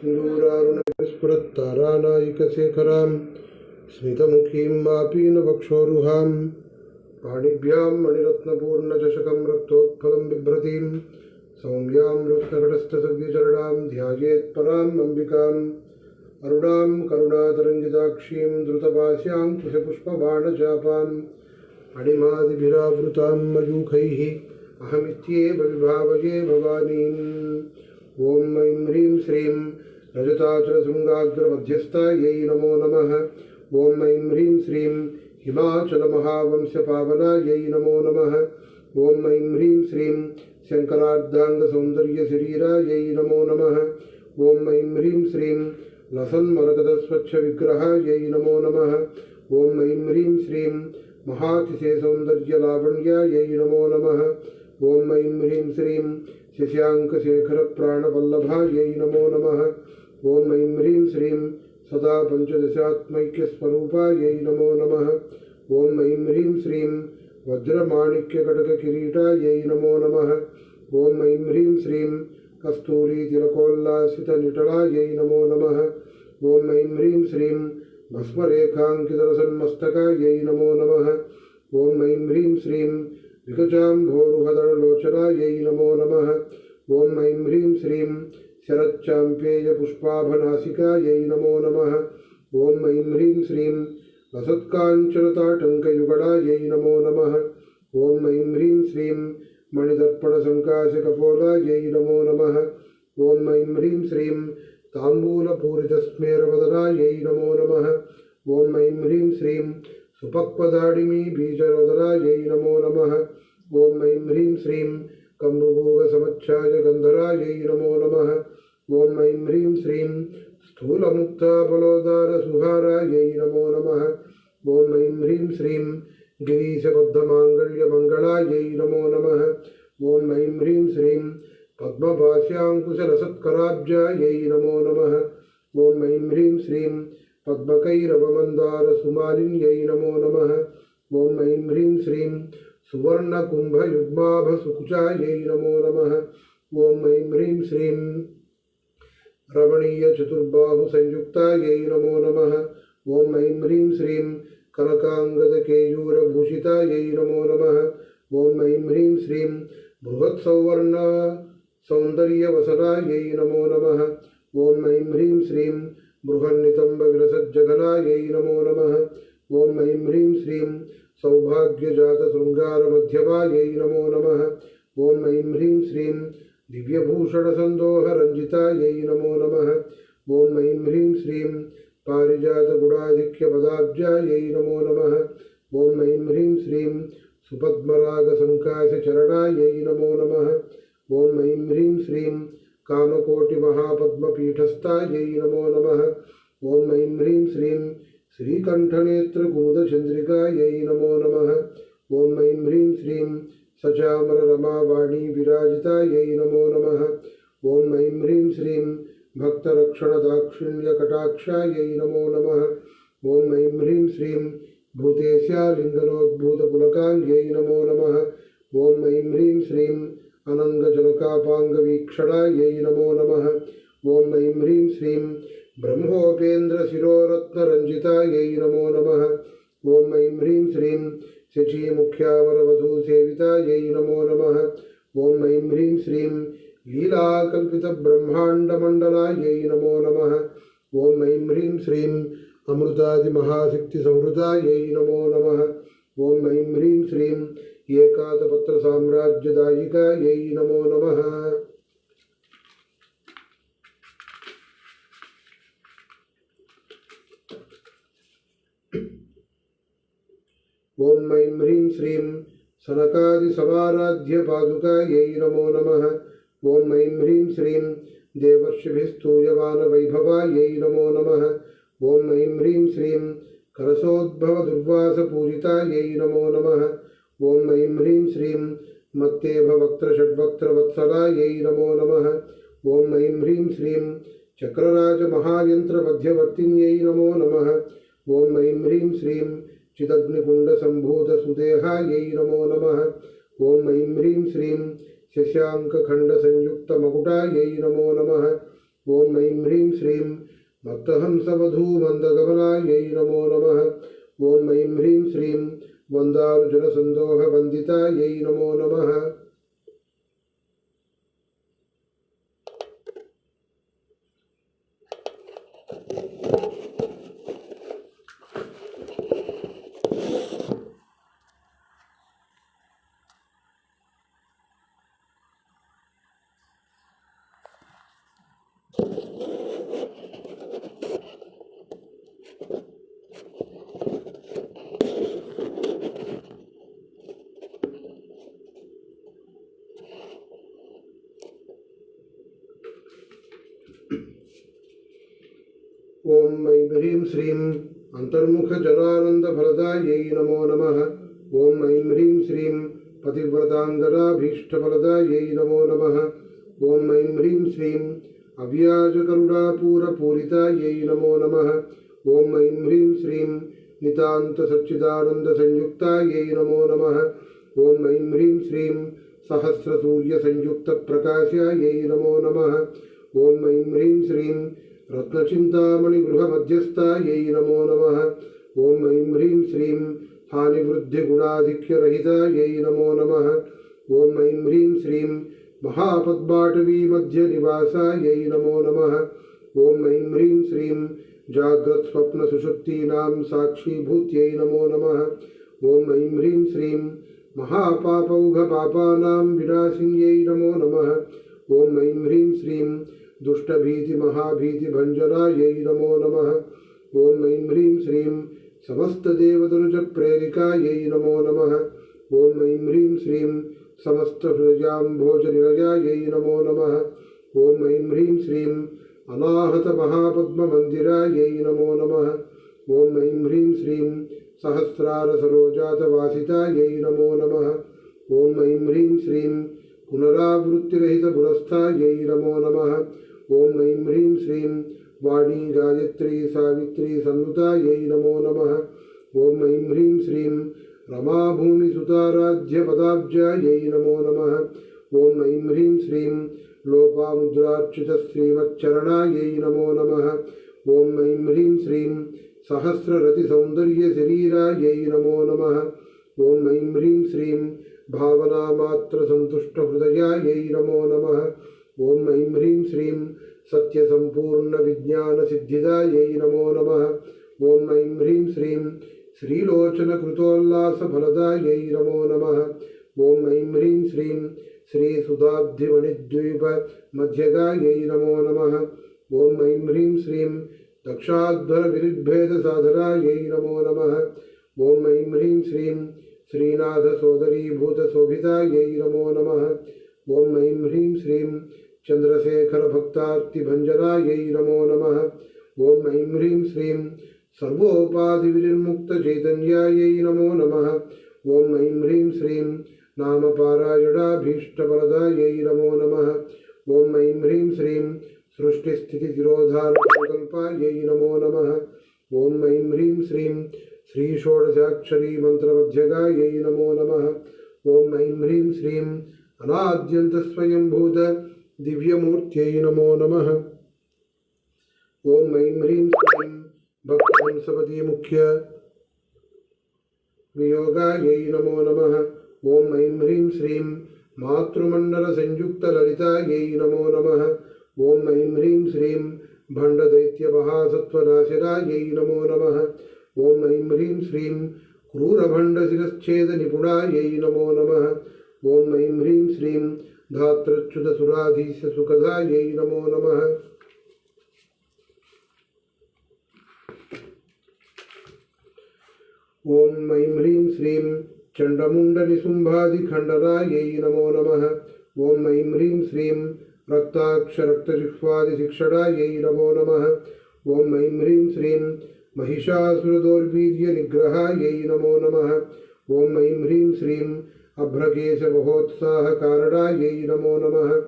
सिन्दूरारुणस्फुरत्तारानायिकशेखरां स्मितमुखीं मापीनवक्षोरुहां पाणिभ्यां मणिरत्नपूर्णचषकं रक्तोत्फलं बिभ्रतीं सौम्यां रत्नघटस्थसव्यचरणां ध्यायेत् पराम् अम्बिकाम्, अरुणां करुणातरङ्गिताक्षीं द्रुतपाश्यां कुशपुष्पबाणचापाम् अणिमादिभिरावृतां मयूखैः, अहमित्येव विभावये भवानीम् ॐ ऐं ह्रीं श्रीं रजताचलशृङ्गाग्रमध्यस्थायै नमो नमः। ॐ ऐं ह्रीं श्रीं हिमाचलमहावंशपावनायै नमो नमः। ॐ ऐं ह्रीं श्रीं शङ्करार्धाङ्गसौन्दर्यशरीरायै नमो नमः। ॐ ऐं ह्रीं श्रीं लसन्मरकतस्वच्छविग्रहायै नमो नमः। ॐ ऐं ह्रीं श्रीं महातिशयसौन्दर्यलावण्यायै नमो नमः। ॐ ऐं ह्रीं श्रीं शशाङ्कशेखरप्राणवल्लभायै नमो नमः। ॐ ऐं ह्रीं श्रीं सदा पञ्चदशात्मैक्यस्वरूपायै नमो नमः। ॐ ऐं ह्रीं श्रीं वज्रमाणिक्यकटककिरीटायै नमो नमः। ॐ ऐं ह्रीं श्रीं कस्तूरीतिलकोल्लासितनिटलायै नमो नमः। ॐ ऐं ह्रीं श्रीं भस्मरेखाङ्कितरसन्मस्तकायै नमो नमः। ॐ ऐं ह्रीं श्रीं विकचाम्भोरुहदळलोचनायै नमो नमः। ॐ ऐं ह्रीं श्रीं शरच्चाम्पेयपुष्पाभनासिकायै नमो नमः। ॐ ऐं ह्रीं श्रीं लसत्काञ्चनताटङ्कयुगलायै नमो नमः। ॐ ऐं ह्रीं श्रीं मणिदर्पणसङ्काशकपोलायै नमो नमः। ॐ ऐं ह्रीं श्रीं ताम्बूलपूरितस्मेरवदनायै नमो नमः। ॐ ऐं ह्रीं श्रीं सुपक्वदाडिमी बीजरोदरायै नमो नमः। ॐ ऐं ह्रीं श्रीं कम्बुभोगसमच्छाय गन्धरायै नमो नमः ॐ ऐं ह्रीं श्रीं स्थूलमुक्ताबलोदारसुहारायै नमो नमः ॐ ऐं ह्रीं श्रीं गिरीशबद्धमाङ्गल्यमङ्गलायै नमो नमः ॐ ऐं ह्रीं श्रीं पद्मभास्याङ्कुशलसत्कराब्जायै नमो नमः ॐ ऐं ह्रीं श्रीं पद्मकैरवमन्दारसुमालिन्यै नमो नमः ॐ ऐं ह्रीं श्रीं सुवर्णकुम्भयुग्माभसुकुचायै नमो। नमः ॐ ऐं ह्रीं श्रीं रमणीयचतुर्बाहुसंयुक्तायै नमो नमः। ॐ ऐं ह्रीं श्रीं कनकाङ्गदकेयूरभूषितायै नमो नमः। ॐ ऐं ह्रीं श्रीं बृहत्सौवर्ण सौन्दर्यवसनायै नमो नमः। ॐ ऐं ह्रीं श्रीं बृहन्नितम्बविलसज्जघनायै नमो नमः। ॐ ऐं ह्रीं श्रीं सौभाग्यजातशृङ्गारमध्यमायै नमो नमः। ॐ ऐं ह्रीं श्रीं दिव्यभूषणसन्दोहरञ्जितायै नमो नमः। ॐ ऐं ह्रीं श्रीं पारिजातगुणाधिक्यपदाब्जायै नमो नमः। ॐ ऐं ह्रीं श्रीं सुपद्मरागसङ्काशचरणायै नमो नमः। ॐ ऐं ह्रीं श्रीं कामकोटिमहापद्मपीठस्थायै नमो नमः। ॐ ऐं ह्रीं श्रीं श्रीकण्ठनेत्रकुमुदचन्द्रिकायै नमो नमः। ॐ ऐं ह्रीं श्रीं सचामररमावाणी विराजितायै नमो नमः। ॐ ऐं ह्रीं श्रीं भक्तरक्षणदाक्षिण्यकटाक्षायै नमो नमः। ॐ ऐं ह्रीं श्रीं भूतेस्यालिङ्गनोद्भूतपुलकाङ्ग्यै नमो नमः। ॐ ऐं ह्रीं श्रीं अनङ्गजनकापाङ्गवीक्षणायै नमो नमः। ॐ ऐं ह्रीं श्रीं ब्रह्मोपेन्द्रशिरोरत्नरञ्जितायै नमो नमः। ॐ ऐं ह्रीं श्रीं शचीमुख्यामरवधूसेवितायै नमो नमः। ॐ ऐं ह्रीं श्रीं लीलाकल्पितब्रह्माण्डमण्डलायै नमो नमः। ॐ ऐं ह्रीं श्रीं अमृतादिमहाशक्तिसंहृतायै नमो नमः। ॐ ऐं ह्रीं श्रीं एकातपत्रसाम्राज्यदायिकायै नमो नमः। ॐ ऐं ह्रीं श्रीं सनकादिसमाराध्यपादुकायै नमो नमः। ॐ ऐं ह्रीं श्रीं देवर्षिभिस्तूयमानवैभवायै नमो नमः। ॐ ऐं ह्रीं श्रीं करसोद्भवदुर्वासपूजितायै नमो नमः। ॐ ऐं ह्रीं श्रीं मत्तेभवक्त्रषड्वक्त्रवत्सलायै नमो नमः। ॐ ऐं ह्रीं श्रीं चक्रराजमहायन्त्रमध्यवर्तिन्यै नमो नमः। ॐ ऐं ह्रीं श्रीं चिदग्निकुण्डसम्भूतसुदेहायै नमो। नमः ॐ ऐं ह्रीं श्रीं शशाङ्कखण्डसंयुक्तमकुटायै नमो। नमः ॐ ऐं ह्रीं श्रीं मत्तहंसवधूमन्दगमनायै नमो। नमः ॐ ऐं ह्रीं श्रीं वन्दार्जुनसन्दोहवन्दितायै नमो नमः ॐ ऐं ह्रीं अन्तर्मुखजनानन्दफलदायै नमो नमः। ॐ ऐं ह्रीं श्रीं पतिव्रताङ्गनाभीष्टफलदायै नमो नमः। ॐ ऐं ह्रीं श्रीं अव्याजकरुणापूरपूरितायै नमो नमः। ॐ ऐं ह्रीं श्रीं नितान्तसच्चिदानन्दसंयुक्तायै नमो नमः। ॐ ऐं ह्रीं श्रीं सहस्रसूर्यसंयुक्तप्रकाशायै नमो नमः। ॐ ऐं ह्रीं श्रीं रत्नचिन्तामणिगृहमध्यस्थायै नमो नमः। ॐ ऐं ह्रीं श्रीं हानिवृद्धिगुणाधिक्यरहितायै नमो नमः। ॐ ऐं ह्रीं श्रीं महापद्माटवीमध्यनिवासायै नमो नमः। ॐ ऐं ह्रीं श्रीं जाग्रत्स्वप्नसुषुप्तीनां साक्षीभूत्यै नमो नमः। ॐ ऐं ह्रीं श्रीं महापापौघपापानां विनाशिन्यै नमो नमः। ॐ ऐं ह्रीं श्रीं दुष्टभीतिमहाभीतिभञ्जनायै नमो नमः। ॐ ऐं ह्रीं श्रीं समस्तदेवतनुजप्रेरिकायै नमो नमः। ॐ ऐं ह्रीं श्रीं समस्तहृदयाम्भोजनिलयायै नमो नमः। ॐ ऐं ह्रीं श्रीं अनाहतमहापद्ममन्दिरायै नमो नमः। ॐ ऐं ह्रीं श्रीं सहस्रारसरोजातवासितायै नमो नमः। ॐ ऐं ह्रीं श्रीं पुनरावृत्तिरहितपुरस्थायै नमो नमः। ॐ ऐं ह्रीं श्रीं वाणी गायत्री सावित्री संयुतायै नमो नमः। ॐ ऐं ह्रीं श्रीं रमाभूमिसुताराध्यपदाब्जायै नमो। नमः ॐ ऐं ह्रीं श्रीं लोपामुद्रार्चितश्रीमच्चरणायै नमो नमः। ॐ ऐं ह्रीं श्रीं सहस्ररतिसौन्दर्यशरीरायै नमो नमः। ॐ ऐं ह्रीं श्रीं भावनामात्रसन्तुष्टहृदयायै नमो नमः। ॐ ऐं श्रीं सत्यसम्पूर्णविज्ञानसिद्धिदायै नमो नमः। ॐ ऐं ह्रीं श्रीं श्रीलोचनकृतोल्लासफलदायै नमो नमः। ॐ ऐं ह्रीं श्रीं श्रीसुधाब्धिमणिद्वीपमध्यगायै नमो नमः। ॐ ऐं ह्रीं श्रीं दक्षाध्वरविरुद्भेदसाधनायै नमो नमः। ॐ ऐं ह्रीं श्रीं श्रीनाथसोदरीभूतशोभितायै नमो नमः। ॐ ऐं ह्रीं श्रीं चन्द्रशेखरभक्तार्तिभञ्जनायै नमो नमः। ॐ ऐं ह्रीं श्रीं सर्वोपाधिविनिर्मुक्तचैतन्यायै नमो नमः। ॐ ऐं ह्रीं श्रीं नामपारायणाभीष्टवरदायै नमो नमः। ॐ ऐं ह्रीं श्रीं सृष्टिस्थितितिरोधानसङ्कल्पायै नमो नमः। ॐ ऐं ह्रीं श्रीं श्रीषोडशाक्षरी मन्त्रमध्यगायै नमो नमः। ॐ ऐं ह्रीं श्रीं अनाद्यन्तस्वयंभूत दिव्यमूर्त्यै नमो नमः। ॐ ऐं ह्रीं श्रीं भक्तहंसपदी मुख्य वियोगायै नमो नमः। ॐ ऐं ह्रीं श्रीं मातृमण्डलसंयुक्तललितायै नमो नमः। ॐ ऐं ह्रीं श्रीं भण्डदैत्यमहासत्त्वनाशिरायै नमो नमः। ॐ ऐं ह्रीं श्रीं क्रूरभण्डशिरश्छेदनिपुणायै नमो नमः। ॐ ऐं ह्रीं श्रीं धातृच्युतसुराधीशसुखदायै नमो नमः। ॐ ऐं ह्रीं श्रीं चण्डमुण्डनिशुम्भादिखण्डनायै नमो नमः। ॐ ऐं ह्रीं श्रीं रक्ताक्षरक्तजिह्वादिशिक्षणायै नमो नमः। ॐ ऐं ह्रीं श्रीं महिषासुरदौर्वीर्यनिग्रहायै नमो नमः। ॐ ऐं ह्रीं श्रीं अभ्रकेशमहोत्साहकारणायै नमो नमः।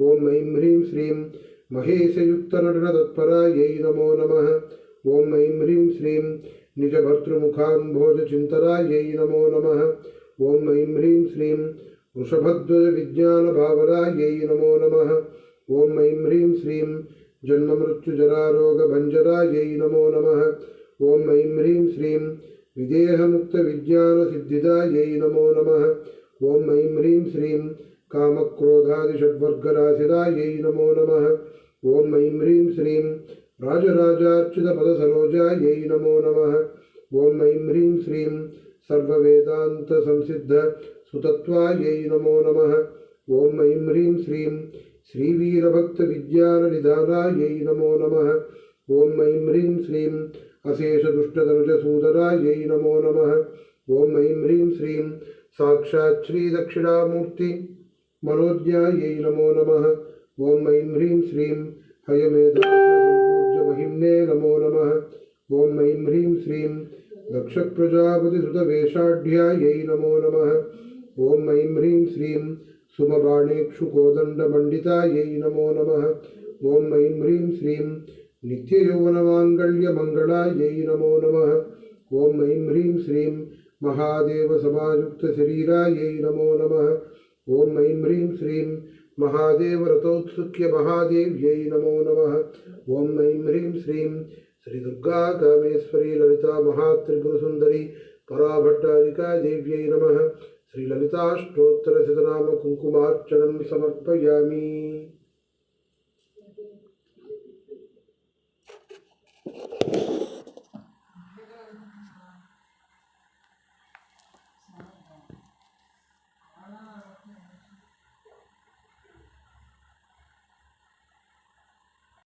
ॐ ऐं ह्रीं श्रीं महेशयुक्तनटनतत्परायै नमो नमः। ॐ ऐं ह्रीं श्रीं निजभर्तृमुखाम्भोजचिन्तनायै नमो नमः। ॐ ऐं ह्रीं श्रीं वृषभध्वजविज्ञानभावनायै नमो नमः। ॐ ऐं ह्रीं श्रीं जन्ममृत्युजरारोगभञ्जरायै नमो नमः। ॐ ऐं ह्रीं श्रीं विदेहमुक्तविज्ञानसिद्धिदायै नमो नमः। ॐ ऐं ह्रीं श्रीं कामक्रोधादिषड्वर्गराशिदायै नमो नमः। ॐ ऐं ह्रीं श्रीं राजराजार्चितपदसरोजायै नमो नमः। ॐ ऐं ह्रीं श्रीं सर्ववेदान्तसंसिद्धसुतत्वायै नमो नमः। ॐ ऐं ह्रीं श्रीं श्रीवीरभक्तविज्ञाननिधानायै नमो नमः। ॐ ऐं ह्रीं श्रीं अशेषदुष्टतनुजसूदरायै नमो नमः। ॐ ऐं ह्रीं श्रीं साक्षात् श्रीदक्षिणामूर्ति मनोज्ञायै नमो। नमः ॐ ऐं ह्रीं श्रीं हयमेधासम्पूज्यमहिम्ने नमो नमः। ॐ ऐं ह्रीं श्रीं दक्षप्रजापतिधृतवेषाढ्यायै नमो नमः। ॐ ऐं ह्रीं श्रीं सुमबाणेक्षुकोदण्डमण्डितायै नमो नमः। ॐ ऐं ह्रीं श्रीं नित्ययौवनमाङ्गल्यमङ्गलायै नमो नमः। ॐ ऐं ह्रीं श्रीं महादेवसमायुक्तशरीरायै नमो नमः। ॐ ऐं ह्रीं श्रीं महादेवरथोत्सुक्य महादेव्यै नमो नमः। ॐ ऐं ह्रीं श्रीं श्रीदुर्गा कामेश्वरी ललिता महात्रिपुरसुन्दरी पराभट्टारिका देव्यै नमः। श्रीललिताष्टोत्तरशतनामकुङ्कुमार्चनं समर्पयामि।